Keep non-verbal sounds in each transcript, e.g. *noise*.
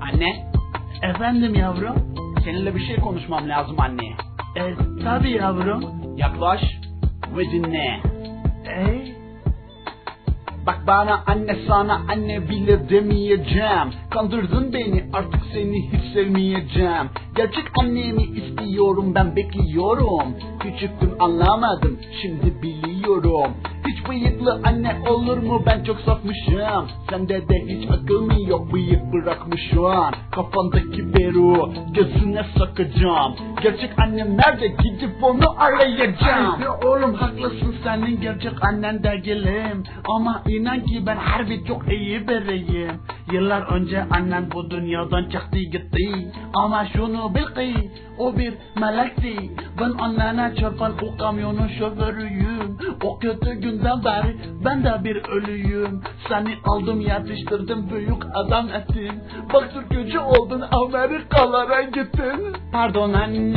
Anne, Efendim yavrum? seninle bir şey konuşmam lazım anne. E, tabii yavrum. Yaklaş ve dinle. E, Bak bana anne sana anne bile demeyeceğim. Kandırdın beni artık seni hiç sevmeyeceğim. Gerçek annemi istiyorum ben bekliyorum. Küçüktüm anlamadım şimdi biliyorum. Hiç bıyıklı anne olur mu ben çok safmışım. Sende de hiç akıl mı yok bıyık bırakmış şu an. Kafandaki beru gözüne sakacağım. Gerçek annem nerede gidip onu arayacağım. Ay, oğlum haklısın senin gerçek annen de gelim. Ama inan ki ben harbi çok iyi biriyim. Yıllar önce annen bu dünyadan çıktı gitti. Ama şunu bil ki o bir melekti. Ben annene çarpan o kamyonun şoförüyüm. O kötü günden beri ben de bir ölüyüm. Seni aldım yetiştirdim büyük adam ettim. Bak Türkçü oldun Amerikalara gittin. Pardon anne.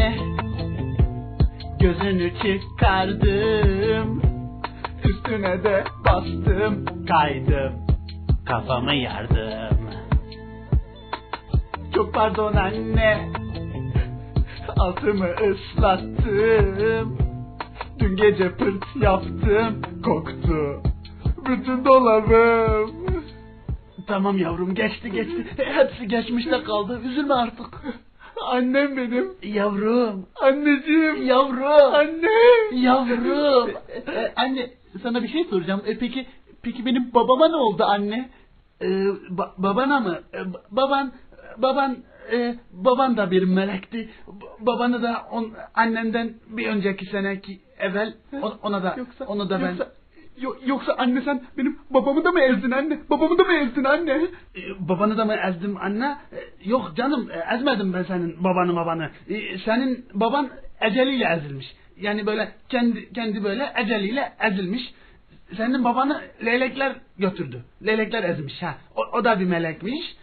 Gözünü çıkardım. Üstüne de bastım Kaydım Kafamı yardım. Çok pardon anne Altımı ıslattım. Dün gece pırt yaptım Koktu Bütün dolabım. Tamam yavrum geçti geçti. Hepsi geçmişte kaldı Üzülme artık Annem benim. Yavrum. Anneciğim. Yavrum. Annem Yavrum. *laughs* E, Anne sana bir şey soracağım. E, Peki Peki benim babama ne oldu anne? E, ba- Babana mı? E, ba- Baban Baban e, baban da bir melekti. B- Babanı da on, annenden bir önceki seneki evvel ona da Yoksa- onu da ben yoksa- Yo- yoksa anne sen benim babamı da mı ezdin anne? Babamı da mı ezdin anne? E, babanı da mı ezdim anne? E, yok canım e, ezmedim ben senin babanı babanı. E, senin baban eceliyle ezilmiş. Yani böyle kendi kendi böyle eceliyle ezilmiş. Senin babanı leylekler götürdü. Leylekler ezmiş ha. O, o da bir melekmiş.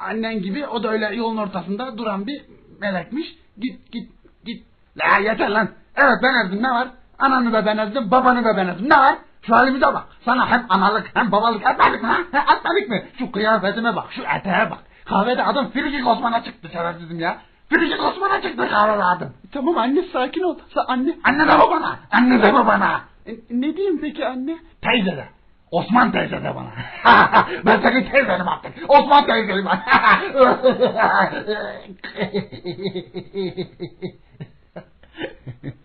Annen gibi o da öyle yolun ortasında duran bir melekmiş. Git git git. La yeter lan. Evet ben ezdim ne var? Ananı da ben ezdim, babanı da ben ezdim. Ne var? Şu halimize bak. Sana hem analık hem babalık etmedik mi? He, etmedik mi? Şu kıyafetime bak, şu eteğe bak. Kahvede adım Frikik Osman'a çıktı şerefsizim ya. Frikik Osman'a çıktı kahvede adım. Tamam anne sakin ol. Sa anne. Anne de babana, anne de babana. E, ne diyeyim peki anne? Teyze de. Osman teyze de bana. *laughs* ben senin teyzenim artık. Osman teyzenim. *laughs*